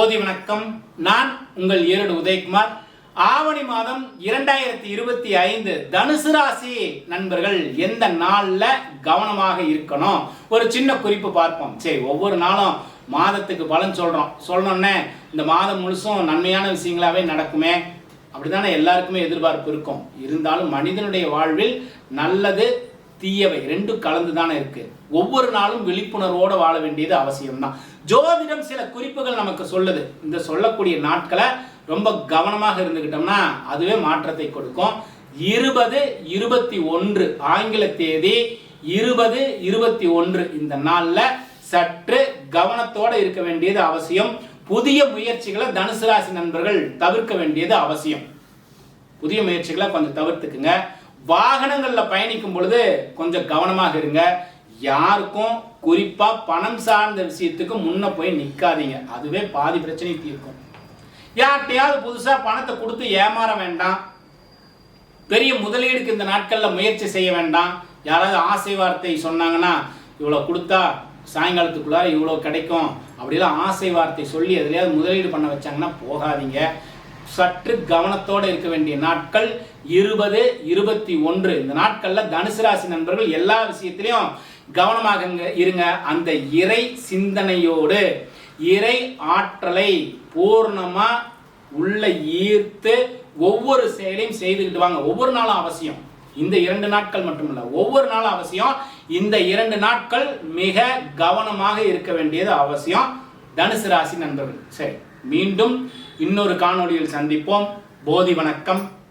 போதி வணக்கம். நான் உங்கள் ஏரடு உதயகுமார். ஆவணி மாதம் இரண்டாயிரத்தி இருபத்தி ஐந்து தனுசு ராசி நண்பர்கள் எந்த நாளில் கவனமாக இருக்கணும்? ஒரு சின்ன குறிப்பு பார்ப்போம். சரி ஒவ்வொரு நாளும் மாதத்துக்கு பலன் சொல்கிறோம் சொல்லணுன்னே இந்த மாதம் முழுசும் நன்மையான விஷயங்களாகவே நடக்குமே. அப்படிதானே எல்லாருக்குமே எதிர்பார்ப்பு இருக்கும். இருந்தாலும் மனிதனுடைய வாழ்வில் நல்லது தீயவை ரெண்டும் கலந்து தானே இருக்கு. ஒவ்வொரு நாளும் விழிப்புணர்வோடு வாழ வேண்டியது அவசியம்தான். ஜோதிடம் சில குறிப்புகள் நமக்கு சொல்லுது. இந்த சொல்லக்கூடிய நாட்களை ரொம்ப கவனமாக இருந்துக்கிட்டோம்னா அதுவே மாற்றத்தை கொடுக்கும். இருபது இருபத்தி ஒன்று ஆங்கில தேதி இருபது இருபத்தி ஒன்று இந்த நாளில் சற்று கவனத்தோடு இருக்க வேண்டியது அவசியம். புதிய முயற்சிகளை தனுசு ராசி நண்பர்கள் தவிர்க்க வேண்டியது அவசியம். புதிய முயற்சிகளை கொஞ்சம் தவிர்த்துக்குங்க. வாகனங்களில் பயணிக்கும் பொழுது கொஞ்சம் கவனமாக இருங்க. யாருக்கும் குறிப்பா பணம் சார்ந்த விஷயத்துக்கு முன்ன போய் நிற்காதீங்க அதுவே பாதி பிரச்சனை தீர்க்கும். யார்கிட்டயாவது புதுசா பணத்தை கொடுத்து ஏமாற வேண்டாம். பெரிய முதலீடுக்கு இந்த நாட்களில் முயற்சி செய்ய வேண்டாம். யாராவது ஆசை வார்த்தை சொன்னாங்கன்னா இவ்வளோ கொடுத்தா சாயங்காலத்துக்குள்ளார இவ்வளோ கிடைக்கும். அப்படிலாம் ஆசை வார்த்தை சொல்லி எதுலையாவது முதலீடு பண்ண வச்சாங்கன்னா போகாதீங்க. சற்று கவனத்தோடு இருக்க வேண்டிய நாட்கள் இருபது இருபத்தி ஒன்று. இந்த நாட்களில் தனுசு ராசி நண்பர்கள் எல்லா விஷயத்திலையும் கவனமாக இருங்க- அந்த இறை சிந்தனையோடு இறை ஆற்றலை பூர்ணமாக உள்ள ஈர்த்து ஒவ்வொரு செயலையும் செய்துக்கிட்டு வாங்க. ஒவ்வொரு நாளும் அவசியம். இந்த இரண்டு நாட்கள் மட்டுமல்ல ஒவ்வொரு நாளும் அவசியம். இந்த இரண்டு நாட்கள் மிக கவனமாக இருக்க வேண்டியது அவசியம். தனுசு ராசி நண்பர்கள் சரி. மீண்டும் இன்னொரு காணொளியில் சந்திப்போம். போதி வணக்கம்.